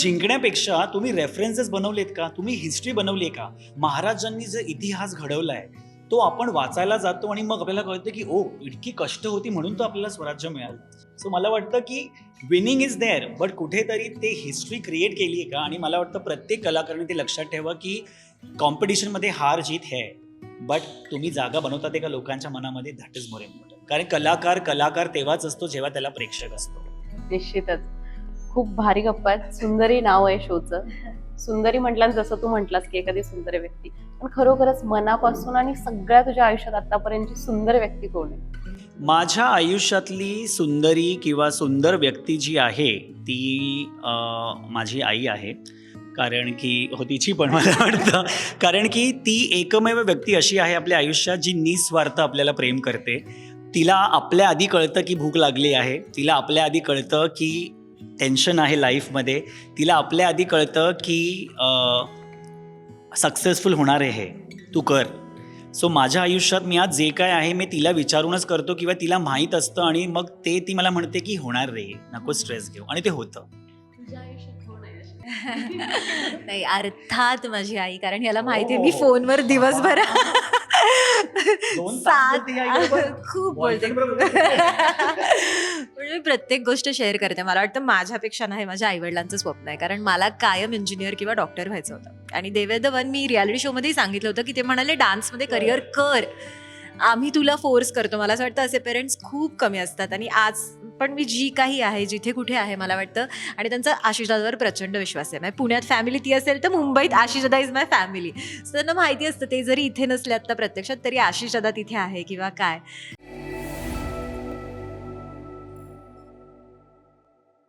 जिंकण्यापेक्षा तुम्ही रेफरन्सेस बनवलेत का? तुम्ही हिस्ट्री बनवली आहे का? महाराजांनी जे इतिहास घडवला आहे तो आपण वाचायला जातो आणि मग आपल्याला कळतं की ओ इतकी कष्ट होती म्हणून तो आपल्याला स्वराज्य मिळालं. सो मला वाटतं की विनिंग इज देअर बट कुठेतरी ते हिस्ट्री क्रिएट केली आहे का? आणि मला वाटतं प्रत्येक कलाकाराने ते लक्षात ठेवा की कॉम्पिटिशनमध्ये हार जीत हे बट तुम्ही जागा बनवतात एका लोकांच्या मनामध्ये दॅट इज मोर इम्पॉर्टंट कारण कलाकार कलाकार तेव्हाच असतो जेव्हा त्याला प्रेक्षक असतो. निश्चितच. खूप भारी गप्पा आहेत. सुंदरी नाव आहे शोचं. सुंदरी म्हटलं जसं तू म्हटलास की एखादी सुंदर व्यक्ती. पण खरोखरच मनापासून आणि सगळ्या तुझ्या आयुष्यात आतापर्यंतची सुंदर व्यक्ती कोण आहे? माझ्या आयुष्यातली सुंदरी किंवा सुंदर व्यक्ती जी आहे ती माझी आई आहे. कारण की हो तिची पण मला वाटतं. कारण की ती एकमेव व्यक्ती अशी आहे आपल्या आयुष्यात जी निस्वार्थ आपल्याला प्रेम करते. तिला आपल्या आधी कळतं की भूक लागली आहे. तिला आपल्या आधी कळतं की टेन्शन आहे लाईफमध्ये. तिला आपल्या आधी कळतं की सक्सेसफुल होणार आहे हे. तू कर. सो माझ्या आयुष्यात मी आज जे काय आहे मी तिला विचारूनच करतो किंवा तिला माहीत असतं आणि मग ते ती मला म्हणते की होणार रे नको स्ट्रेस घेऊ. आणि ते होतं. नाही अर्थात माझी आई कारण याला माहिती आहे मी हो. फोनवर दिवसभर सात. खूप बोलते. प्रत्येक गोष्ट शेअर करते. मला वाटतं माझ्यापेक्षा नाही माझ्या आईवडिलांचं स्वप्न आहे. कारण मला कायम इंजिनियर किंवा डॉक्टर व्हायचं होतं. आणि देवे द वन मी रियालिटी शोमध्येही सांगितलं होतं की ते म्हणाले डान्समध्ये करिअर कर. आम्ही तुला फोर्स करतो. मला असं वाटतं असे पेरेंट्स खूप कमी असतात. आणि आज पण मी जी काही आहे जिथे कुठे आहे मला वाटतं आणि त्यांचा आशिषदादावर प्रचंड विश्वास आहे. म्हणजे पुण्यात फॅमिली ती असेल तर मुंबईत आशिषदादा इज माय फॅमिली सो त्यांना माहिती असतं ते जरी इथे नसले आता प्रत्यक्षात तरी आशिषदादा तिथे आहे किंवा काय.